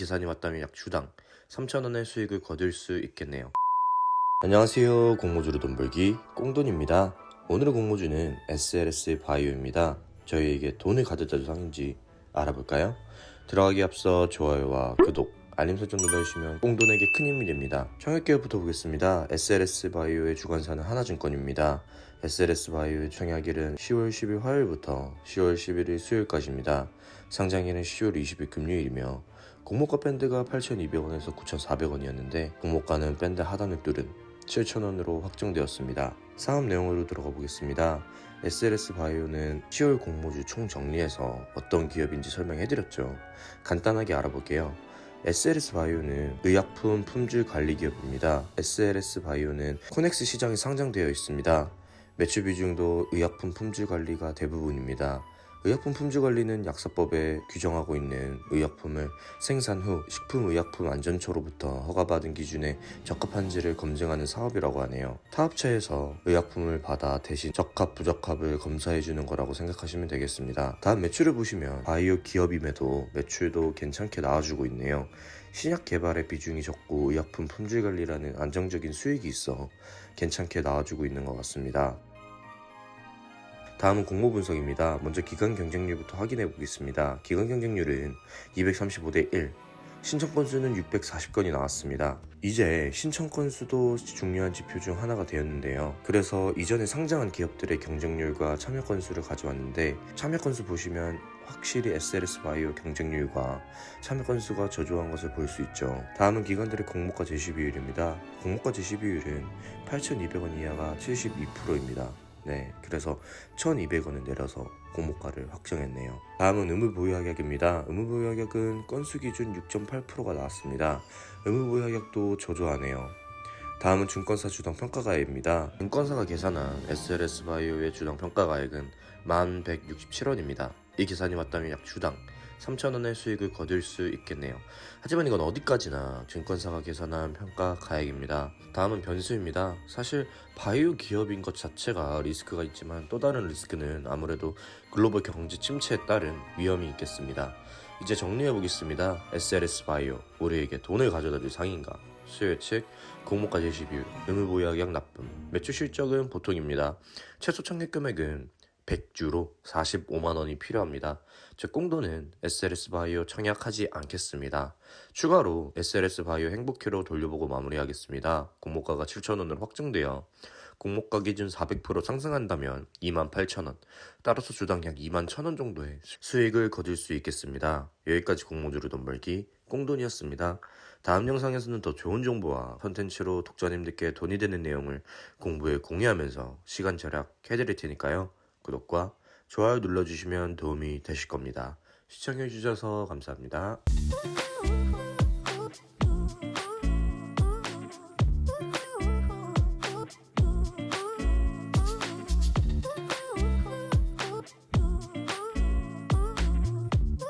계산이 맞다면 약 주당 3,000원의 수익을 거둘 수 있겠네요. 안녕하세요. 공모주로 돈 벌기 꽁돈입니다. 오늘의 공모주는 SLS 바이오입니다. 저희에게 돈을 가져다 줄 상인지 알아볼까요? 들어가기 앞서 좋아요와 구독, 알림 설정 눌러주시면 꽁돈에게 큰 힘이 됩니다. 청약기업부터 보겠습니다. SLS 바이오의 주관사는 하나증권입니다. SLS 바이오의 청약일은 10월 10일 화요일부터 10월 11일 수요일까지입니다. 상장일은 10월 20일 금요일이며 공모가 밴드가 8,200원에서 9,400원이었는데 공모가는 밴드 하단을 뚫은 7,000원으로 확정되었습니다. 사업 내용으로 들어가 보겠습니다. SLS 바이오는 10월 공모주 총 정리해서 어떤 기업인지 설명해드렸죠. 간단하게 알아볼게요. SLS 바이오는 의약품 품질 관리 기업입니다. SLS 바이오는 코넥스 시장에 상장되어 있습니다. 매출 비중도 의약품 품질 관리가 대부분입니다. 의약품 품질 관리는 약사법에 규정하고 있는 의약품을 생산 후 식품의약품 안전처로부터 허가받은 기준에 적합한지를 검증하는 사업이라고 하네요. 타업체에서 의약품을 받아 대신 적합 부적합을 검사해 주는 거라고 생각하시면 되겠습니다. 다음 매출을 보시면 바이오 기업임에도 매출도 괜찮게 나와주고 있네요. 신약 개발의 비중이 적고 의약품 품질 관리라는 안정적인 수익이 있어 괜찮게 나와주고 있는 것 같습니다. 다음은 공모 분석입니다. 먼저 기간 경쟁률부터 확인해 보겠습니다. 기간 경쟁률은 235대 1. 신청 건수는 640건이 나왔습니다. 이제 신청 건수도 중요한 지표 중 하나가 되었는데요. 그래서 이전에 상장한 기업들의 경쟁률과 참여 건수를 가져왔는데 참여 건수 보시면 확실히 SLS 바이오 경쟁률과 참여 건수가 저조한 것을 볼 수 있죠. 다음은 기관들의 공모가 제시 비율입니다. 공모가 제시 비율은 8,200원 이하가 72%입니다. 네, 그래서 1,200원을 내려서 공모가를 확정했네요. 다음은 의무보유하격입니다. 의무보유하격은 건수 기준 6.8%가 나왔습니다. 의무보유하격도 저조하네요. 다음은 증권사 주당 평가가액입니다. 증권사가 계산한 SLS 바이오의 주당 평가가액은 1167원입니다. 이 계산이 맞다면 약 주당 3,000원의 수익을 거둘 수 있겠네요. 하지만 이건 어디까지나 증권사가 계산한 평가 가액입니다. 다음은 변수입니다. 사실 바이오 기업인 것 자체가 리스크가 있지만 또 다른 리스크는 아무래도 글로벌 경제 침체에 따른 위험이 있겠습니다. 이제 정리해 보겠습니다. SLS 바이오 우리에게 돈을 가져다 줄 상인가? 수요 예측, 공모가 제시 비율, 의무보유하격 납품, 매출 실적은 보통입니다. 최소 청약 금액은 100주로 45만 원이 필요합니다. 제 꽁돈은 SLS 바이오 청약하지 않겠습니다. 추가로 SLS 바이오 행복회로 돌려보고 마무리하겠습니다. 공모가가 7,000원으로 확정되어 공모가 기준 400% 상승한다면 28,000원, 따라서 주당 약 21,000원 정도의 수익을 거둘 수 있겠습니다. 여기까지 공모주로 돈 벌기 꽁돈이었습니다. 다음 영상에서는 더 좋은 정보와 컨텐츠로 독자님들께 돈이 되는 내용을 공부에 공유하면서 시간 절약 해드릴 테니까요. 구독과 좋아요 눌러주시면 도움이 되실 겁니다. 시청해주셔서 감사합니다.